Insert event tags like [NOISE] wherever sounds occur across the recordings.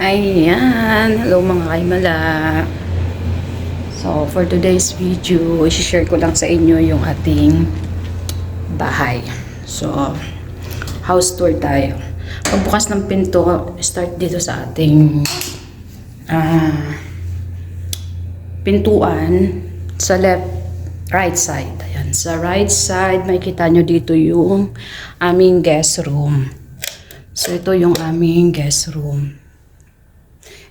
Ayan. Hello mga kaimala. So, for today's video, isi-share ko lang sa inyo yung ating bahay. So, house tour tayo. Pagbukas ng pinto, start dito sa ating ah, pintuan sa left right side. Ayan, sa right side, makikita nyo dito yung aming guest room. So, ito yung aming guest room.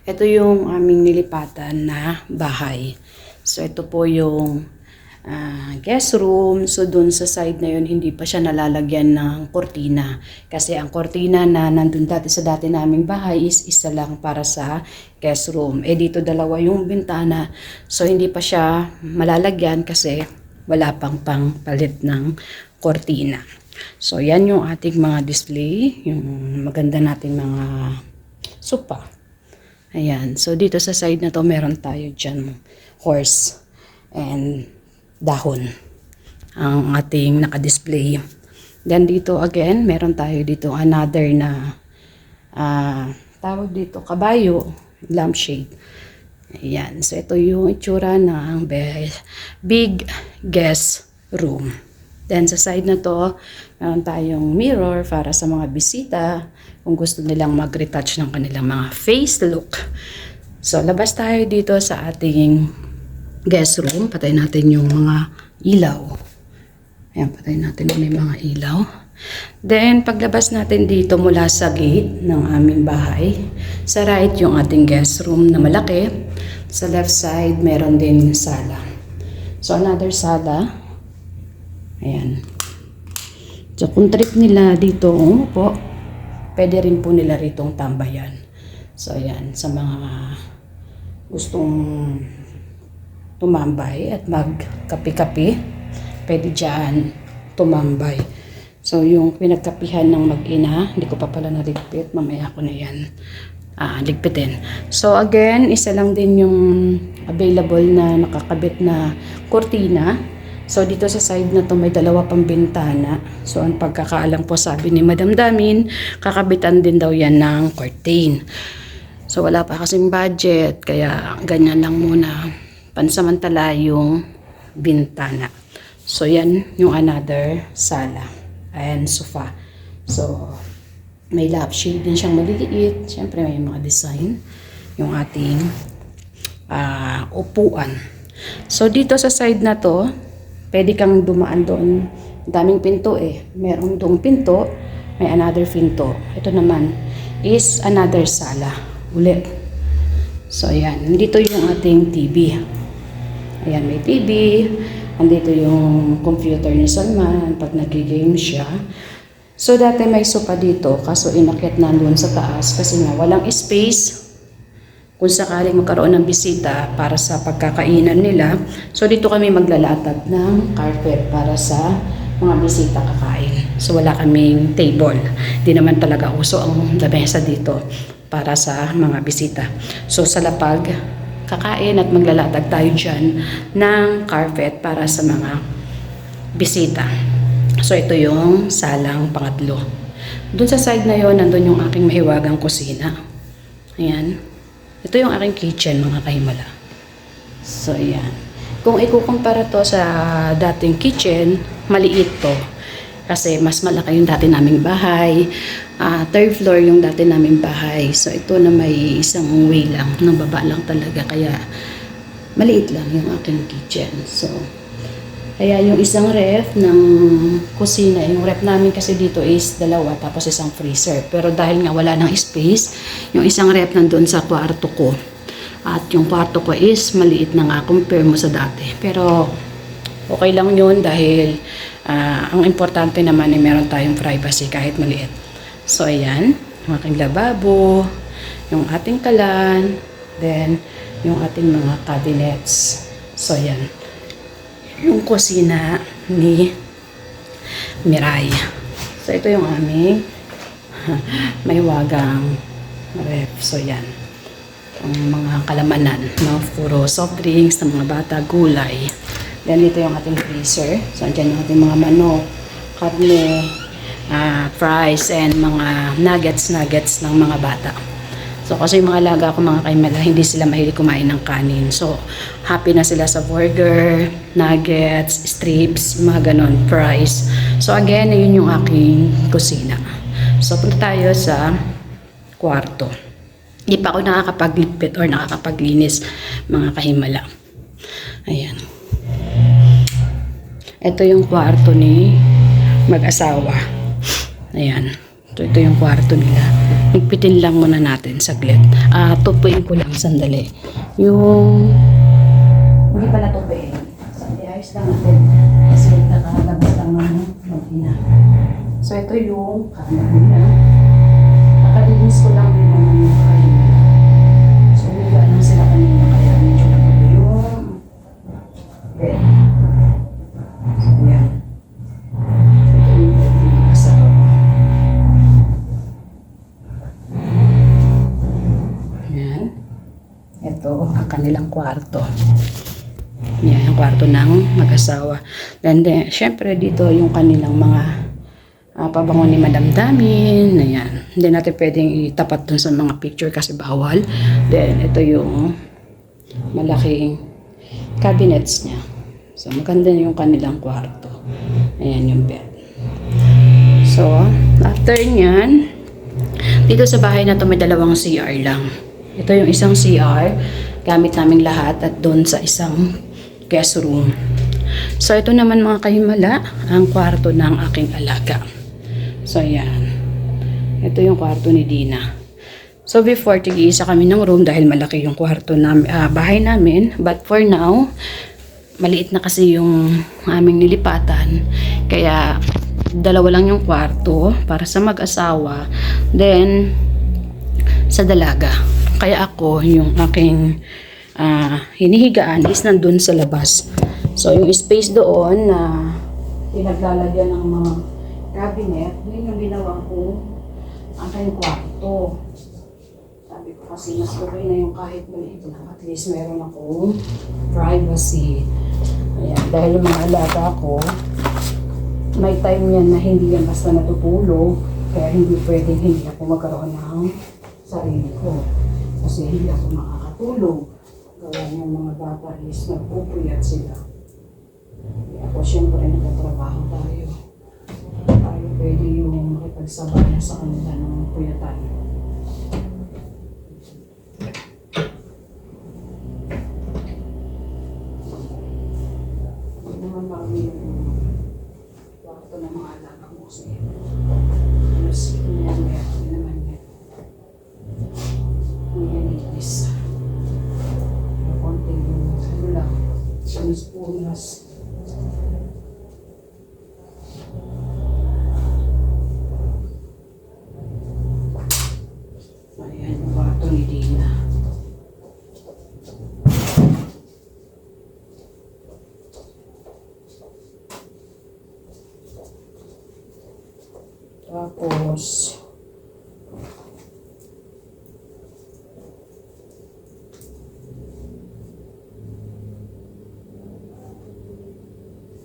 Ito yung aming nilipatan na bahay. So, ito po yung ah, guest room. So, dun sa side na yun, hindi pa siya nalalagyan ng kortina. Kasi ang kortina na nandun dati sa dati naming bahay is isa lang para sa guest room. Eh, dito dalawa yung bintana. So, hindi pa siya malalagyan kasi wala pang pang palit ng kortina. So, yan yung ating mga display. Yung maganda nating mga sopa. Ayan. So, dito sa side na to, meron tayo dyan horse and dahon. Ang ating nakadisplay. Then, dito again, meron tayo dito another na ah tawag dito, kabayo, lampshade. Ayan. So, ito yung itsura ng big guest room. Then, sa side na to, meron tayong mirror para sa mga bisita kung gusto nilang mag-retouch ng kanilang mga face look. So, labas tayo dito sa ating guest room. Patay natin yung mga ilaw. Ayan, patay natin yung may mga ilaw. Then, paglabas natin dito mula sa gate ng aming bahay, sa right yung ating guest room na malaki. Sa left side, meron din sala. So, another sala. Ayan. So, kung trip nila dito umupo, pwede rin po nila ritong tambayan. So, ayan. Sa mga gustong tumambay at magkapi-kapi, pwede dyan tumambay. So, yung pinagkapihan ng mag-ina, hindi ko pa pala naligpit. Mamaya ko na yan ah, ligpitin. So, again, isa lang din yung available na nakakabit na kurtina. So, dito sa side na to may dalawa pang bintana. So, ang pagkakaalam po sabi ni Madam Damin, kakabitan din daw yan ng curtain. So, wala pa kasing budget, kaya ganyan lang muna pansamantala yung bintana. So, yan yung another sala and sofa. So, may lampshade din siyang maliliit. Siyempre, may mga design. Yung ating ah, upuan. So, dito sa side na to, pwede kang dumaan doon. Daming pinto eh. Meron doong pinto, may another pinto. Ito naman is another sala. Ulit. So, ayan. Nandito yung ating TV. Ayan, may TV. Andito yung computer ni Salman pag nag-game siya. So, dati may sopa dito, kaso inakyat na doon sa taas kasi nga walang space kung sakaling magkaroon ng bisita para sa pagkakainan nila. So, dito kami maglalatag ng carpet para sa mga bisita kakain. So, wala kaming table. Di naman talaga uso ang lamesa dito para sa mga bisita. So, sa lapag, kakain at maglalatag tayo dyan ng carpet para sa mga bisita. So, ito yung salang pangatlo. Doon sa side na yon nandun yung aking mahiwagang kusina. Ayan. Ito yung aking kitchen, mga kaimala. So, ayan. Kung ikukumpara to sa dating kitchen, maliit to. Kasi mas malaki yung dati naming bahay. Ah, third floor yung dati naming bahay. So, ito na may isang way lang. Nang baba lang talaga. Kaya, maliit lang yung aking kitchen. So, kaya yung isang ref ng kusina, yung ref namin kasi dito is dalawa tapos isang freezer. Pero dahil nga wala ng space, yung isang ref nandun sa kwarto ko. At yung kwarto ko is maliit na nga compare mo sa dati. Pero okay lang yun dahil ah, ang importante naman ay meron tayong privacy kahit maliit. So ayan, yung aking lababo, yung ating kalan, then yung ating mga cabinets. So ayan yung kusina ni Mirai. So, ito yung aming [LAUGHS] may wagang ref. So, yan. Ang mga kalamanan. No? Puro soft drinks ng mga bata, gulay. Then, ito yung ating freezer. So, andyan yung ating mga manok, karne, ah, fries, and mga nuggets-nuggets ng mga bata. So kasi yung mga alaga ko mga kaimala, hindi sila mahilig kumain ng kanin. So happy na sila sa burger, nuggets, strips, mga ganon, fries. So again, yun yung aking kusina. So punta tayo sa kwarto. Hindi pa ako nakakapagligpit or nakakapaglinis mga kahimala. Ayan. Ito yung kwarto ni mag-asawa. Ayan. Ito, ito yung kwarto nila. Higpitin lang muna natin saglit. Ah, tupuin ko lang sandali. Yung... Hindi pa natupuin. Sandali, ayos lang natin. Kasi nakalabas lang ng mag-ina. So, ito yung nila. Kanilang kwarto. Yan, yung kwarto ng mag-asawa. Then, then, syempre dito yung kanilang mga ah, pabango ni Madam Damin. Ayan. Hindi natin pwedeng itapat dun sa mga picture kasi bawal. Then, ito yung malaking cabinets niya. So, maganda yung kanilang kwarto. Ayan yung bed. So, after nyan, dito sa bahay na to may dalawang CR lang. Ito yung isang CR, gamit naming lahat at doon sa isang guest room. So, ito naman mga kahimala, ang kwarto ng aking alaga. So, yan. Ito yung kwarto ni Dina. So, before, tig-iisa kami ng room dahil malaki yung kwarto namin, ah, bahay namin. But for now, maliit na kasi yung aming nilipatan. Kaya, dalawa lang yung kwarto para sa mag-asawa. Then, sa dalaga. Kaya ako, yung aking ah, hinihigaan is nandun sa labas. So, yung space doon na pinaglalagyan ng mga cabinet, yun yung ginawa ko aking kwarto. Sabi ko kasi mas okay na yung kahit maliit lang. At least meron akong privacy. Ayan, dahil yung mga alaga ko, may time yan na hindi yan basta natutulog. Kaya hindi pwedeng hindi ako magkaroon ng sarili ko. Kasi hindi ako makakatulog. Gawa ng mga bata is nagpupuyat sila. Kaya ako siyempre nagtatrabaho tayo. Tayo pwede yung makipagsabay sa kanila ng puyatan. Huwag naman marami yung kwarto ng mga alaga mo kasi halos yan, meron din naman yan. Ang yanitis. Yung konting ano lang, punas-punas. Ayan yung kwarto ni Dina. Tapos,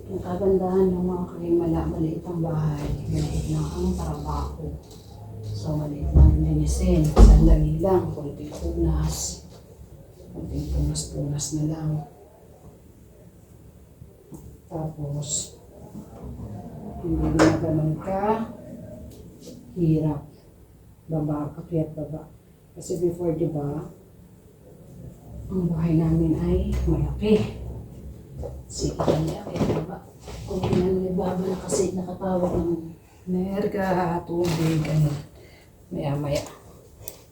ang kagandahan ng mga kalimala, maliit ang bahay, maliit lang ang trabaho. So, maliit lang ang linisin, sandali lang, konting punas, konting punas-punas na lang. Tapos, hindi na ganun ka hirap. Baba, akyat baba. Kasi before, di ba, ang bahay namin ay malaki. Sige kami akyat baba. Kung pinanibaba na kasi nakatawag ng merga, tubig, ano, maya-maya.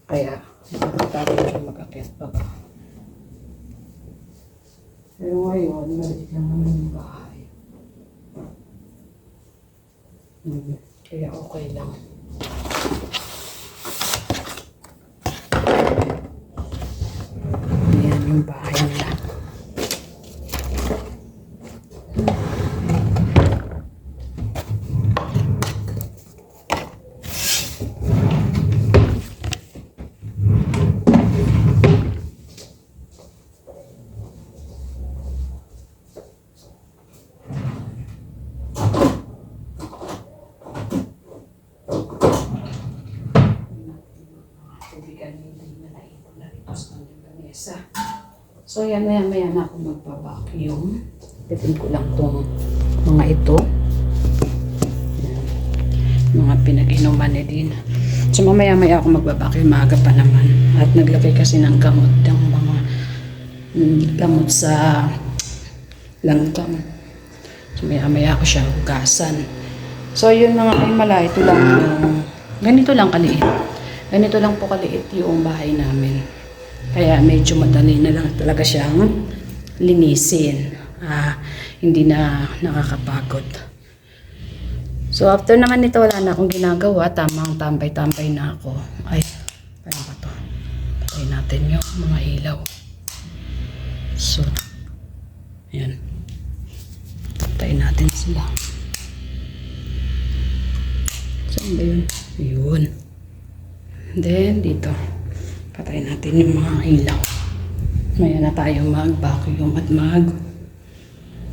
Kaya, nakatawag siya mag-akyat baba. Pero ngayon, maliit lang naman yung bahay. Hmm, Kaya okay lang. Ayan yung bahay nila. tubigan hindi na naipon na rito sa kanyang lamesa. So yan, maya maya na ako magpa-vacuum. Pitin ko lang tong mga ito. Mga pinag-inuman ni din. So mamaya maya ako magbabacuum, maaga pa naman. At naglagay kasi ng gamot ng mga mm, gamot sa langgam. So maya maya ako siya hugasan. So yun mga kaimala, ito lang yung, ganito lang kaliit. Ganito lang po kaliit yung bahay namin. Kaya medyo madali na lang talaga siyang linisin. Ah, hindi na nakakapagod. So after naman nito wala na akong ginagawa, tamang tambay-tambay na ako. Ay, paano ba to? Patay natin yung mga ilaw. So, ayan. Patay natin sila. Saan ba yun? Yun. Then, dito. Patay natin yung mga ilaw. Maya na tayo mag-vacuum at mag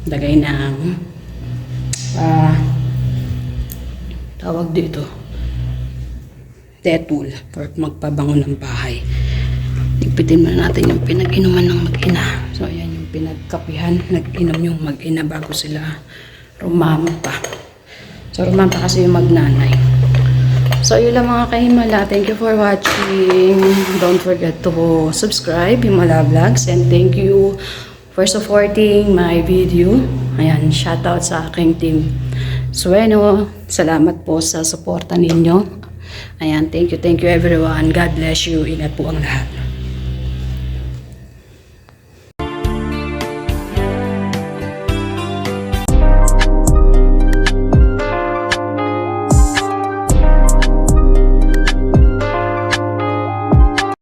lagay ng ah tawag dito dettol or magpabango ng bahay. Igpitin muna natin yung pinag-inuman ng mag-ina. So, ayan yung pinagkapihan. Nag-inom yung mag-ina bago sila rumampa. So, rumampa kasi yung magnanay. So, yun lang mga kahimala. Thank you for watching. Don't forget to subscribe, Himala Vlogs. And thank you for supporting my video. Ayan, shoutout sa aking team. Sueno, salamat po sa suporta ninyo. Ayan, thank you, thank you everyone. God bless you. Ingat po ang lahat.